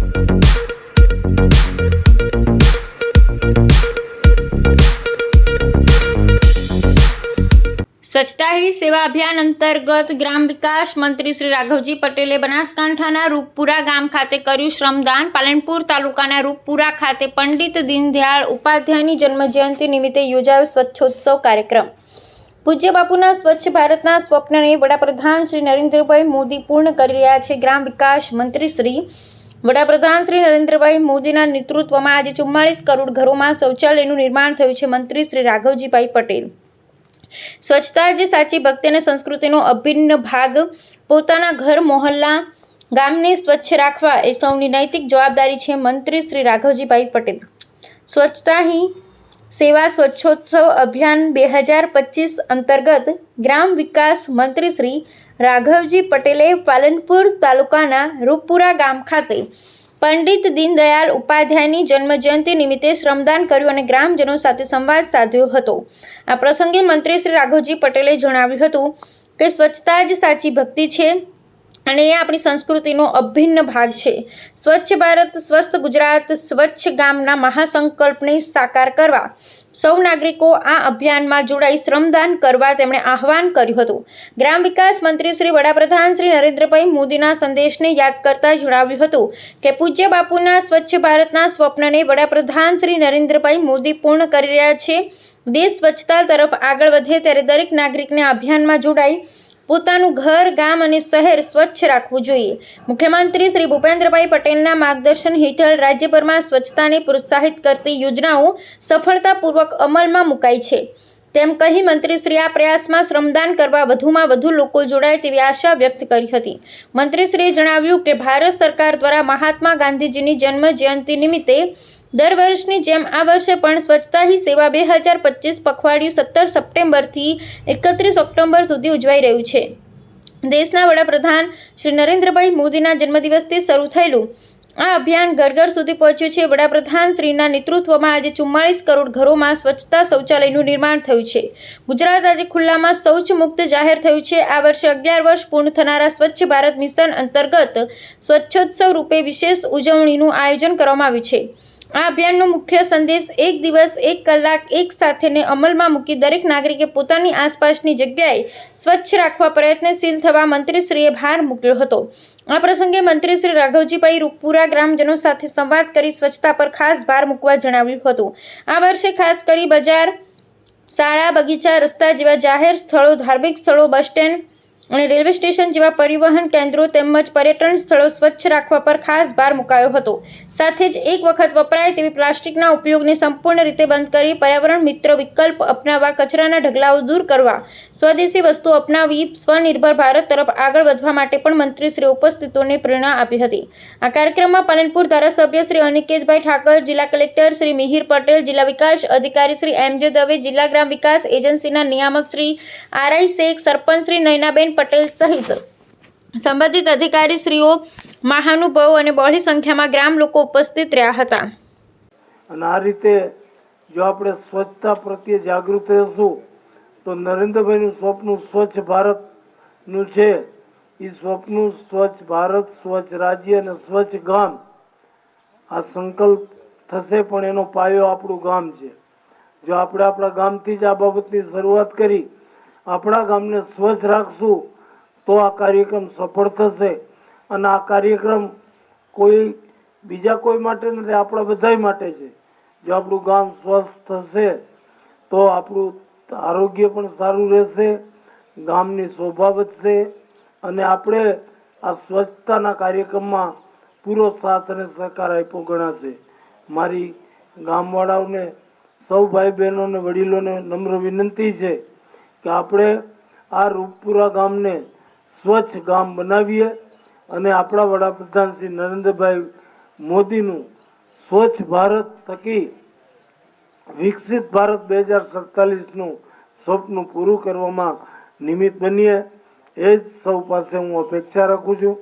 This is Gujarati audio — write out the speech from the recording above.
સ્વચ્છતા હી સેવા અભિયાન અંતર્ગત ગ્રામ વિકાસ મંત્રી શ્રી રાઘવજી પટેલે બનાસકાંઠાના રૂપપુરા ગામ ખાતે કર્યું શ્રમદાન. પાલનપુર તાલુકાના રૂપપુરા ખાતે પંડિત દીનદયાળ ઉપાધ્યાયની જન્મજયંતિ નિમિત્તે યોજાયો સ્વચ્છોત્સવ કાર્યક્રમ. પૂજ્ય બાપુના સ્વચ્છ ભારતના સ્વપ્નને વડાપ્રધાન શ્રી નરેન્દ્રભાઈ મોદી પૂર્ણ કરી રહ્યા છે. ગ્રામ વિકાસ મંત્રી શ્રી વડાપ્રધાન શ્રી નરેન્દ્રભાઈ મોદીના નેતૃત્વમાં આજે ચુમ્માળીસ કરોડ ઘરોમાં શૌચાલયનું નિર્માણ થયું છે મંત્રી શ્રી રાઘવજીભાઈ પટેલ. સ્વચ્છતા જે સાચી ભક્તિ અને સંસ્કૃતિનો અભિન્ન ભાગ, પોતાના ઘર મોહલ્લા ગામને સ્વચ્છ રાખવા એ સૌની નૈતિક જવાબદારી છે મંત્રી શ્રી રાઘવજીભાઈ પટેલ. સ્વચ્છતા હી સેવા સ્વચ્છોત્સવ અભિયાન બે હજાર પચીસ અંતર્ગત ગ્રામ વિકાસ મંત્રી શ્રી રાઘવજી પટેલે પાલનપુર તાલુકાના રૂપપુરા ગામ ખાતે પંડિત દીનદયાલ ઉપાધ્યાયની જન્મજયંતિ નિમિત્તે શ્રમદાન કર્યું અને ગ્રામજનો સાથે સંવાદ સાધ્યો હતો. આ પ્રસંગે મંત્રી શ્રી રાઘવજી પટેલે જણાવ્યું હતું કે સ્વચ્છતા જ સાચી ભક્તિ છે. અને એ આપણી સંસ્કૃતિનો અભિન્ન ભાગ છે. સ્વચ્છ ભારત, સ્વસ્થ ગુજરાત, સ્વચ્છ ગામના મહાસંકલ્પને સાકાર કરવા. સૌ નાગરિકો આ અભિયાનમાં જોડાઈ શ્રમદાન કરવા તેમણે આહવાન કર્યું હતું. ગ્રામ વિકાસ મંત્રી શ્રી વડાપ્રધાન શ્રી નરેન્દ્રભાઈ મોદીના સંદેશને યાદ કરતા જણાવ્યું હતું કે પૂજ્ય બાપુના સ્વચ્છ ભારતના સ્વપ્નને વડાપ્રધાન શ્રી નરેન્દ્રભાઈ મોદી પૂર્ણ કરી રહ્યા છે. દેશ સ્વચ્છતા તરફ આગળ વધે ત્યારે દરેક નાગરિકને અભિયાનમાં જોડાઈ પોતાનું ઘર, ગામ અને શહેર સ્વચ્છ રાખવું જોઈએ. મુખ્યમંત્રી શ્રી ભૂપેન્દ્રભાઈ પટેલના માર્ગદર્શન હેઠળ રાજ્યભરમાં સ્વચ્છતાને પ્રોત્સાહિત કરતી યોજનાઓ સફળતાપૂર્વક અમલમાં મુકાઈ છે. તેમ કહી મંત્રીશ્રી આ પ્રયાસમાં શ્રમદાન કરવા વધુમાં વધુ લોકો જોડાય તેવી આશા વ્યક્ત કરી હતી. મંત્રીશ્રીએ જણાવ્યું કે ભારત સરકાર દ્વારા મહાત્મા ગાંધીજીની જન્મ જયંતિ નિમિત્તે દર વર્ષની જેમ આ વર્ષે પણ સ્વચ્છતા હી સેવા બે હજાર પચીસ પખવાડિયું સત્તર સપ્ટેમ્બરથી એકત્રીસ ઓક્ટોબર સુધી ઉજવાઈ રહ્યું છે. દેશના વડાપ્રધાન શ્રી નરેન્દ્રભાઈ મોદીના જન્મદિવસથી શરૂ થયેલું આ અભિયાન ઘર ઘર સુધી પહોંચ્યું છે. વડાપ્રધાન શ્રીના નેતૃત્વમાં આજે ચુમ્માળીસ કરોડ ઘરોમાં સ્વચ્છતા શૌચાલયનું નિર્માણ થયું છે. ગુજરાત આજે ખુલ્લામાં શૌચ મુક્ત જાહેર થયું છે. આ વર્ષે અગિયાર વર્ષ પૂર્ણ થનારા સ્વચ્છ ભારત મિશન અંતર્ગત સ્વચ્છોત્સવ રૂપે વિશેષ ઉજવણીનું આયોજન કરવામાં આવ્યું છે. આ અભિયાનનો મુખ્ય સંદેશ એક દિવસ, એક કલાક, એક સાથેને અમલમાં મૂકી દરેક નાગરિકે પોતાની આસપાસની જગ્યાએ સ્વચ્છ રાખવા પ્રયત્નશીલ થવા મંત્રીશ્રીએ ભાર મૂક્યો હતો. આ પ્રસંગે મંત્રી શ્રી રાઘવજીભાઈ રૂપપુરા ગ્રામજનો સાથે સંવાદ કરી સ્વચ્છતા પર ખાસ ભાર મૂકવા જણાવ્યું હતું. આ વર્ષે ખાસ કરી બજાર, શાળા, બગીચા, રસ્તા જેવા જાહેર સ્થળો, ધાર્મિક સ્થળો, બસ સ્ટેન્ડ અને રેલવે સ્ટેશન જેવા પરિવહન કેન્દ્રો તેમજ પર્યટન સ્થળો સ્વચ્છ રાખવા પર ખાસ ભાર મુકાયો હતો. સાથે જ એક વખત વપરાય તેવી પ્લાસ્ટિકના ઉપયોગને સંપૂર્ણ રીતે બંધ કરી પર્યાવરણ મિત્ર વિકલ્પ અપનાવવા કચરાના ઢગલાઓ દૂર કરવા, સ્વદેશી વસ્તુઓ અપનાવી, સ્વનિર્ભર ભારત તરફ આગળ વધવા માટે પણ મંત્રીશ્રી ઉપસ્થિતોને પ્રેરણા આપી હતી. આ કાર્યક્રમમાં પાલનપુર ધારાસભ્ય શ્રી અનિકેતભાઈ ઠાકર, જિલ્લા કલેક્ટર શ્રી મિહિર પટેલ, જિલ્લા વિકાસ અધિકારી શ્રી એમ જે દવે, જિલ્લા ગ્રામ વિકાસ એજન્સીના નિયામક શ્રી આરઆઈ શેખ, સરપંચ શ્રી નયનાબેન પટેલ સહિત સંબંધિત અધિકારીશ્રીઓ મહાનુભાવો અને બહોળી સંખ્યામાં ગ્રામ લોકો ઉપસ્થિત રહ્યા હતા. અને આ રીતે જો આપણે સ્વચ્છતા પ્રત્યે જાગૃત રહેશું, તો નરેન્દ્રભાઈનું સ્વપ્ન સ્વચ્છ ભારતનું છે. એ સ્વપ્ન સ્વચ્છ ભારત, સ્વચ્છ રાજ્ય અને સ્વચ્છ ગામ. આ સંકલ્પ થશે પણ એનો પાયો આપણું ગામ છે. જો આપણે આપણા ગામથી જ આ બાબતની શરૂઆત કરી આપણા ગામને સ્વચ્છ રાખશું તો આ કાર્યક્રમ સફળ થશે અને આ કાર્યક્રમ કોઈ બીજા કોઈ માટે નથી, આપણા બધાય માટે છે. જો આપણું ગામ સ્વસ્થ થશે તો આપણું આરોગ્ય પણ સારું રહેશે, ગામની શોભા વધશે અને આપણે આ સ્વચ્છતાના કાર્યક્રમમાં પૂરો સાથ અને સહકાર આપ્યો ગણાશે. મારી ગામવાળાઓને, સૌ ભાઈ બહેનોને વડીલોને નમ્ર વિનંતી છે કે આપણે આ રૂપપુરા ગામને સ્વચ્છ ગામ બનાવીએ અને આપણા વડાપ્રધાન શ્રી નરેન્દ્રભાઈ મોદીનું સ્વચ્છ ભારત થકી વિકસિત ભારત બે હજાર સડતાલીસનું સ્વપ્ન પૂરું કરવામાં નિમિત્ત બનીએ. એ જ સૌ પાસે હું અપેક્ષા રાખું છું.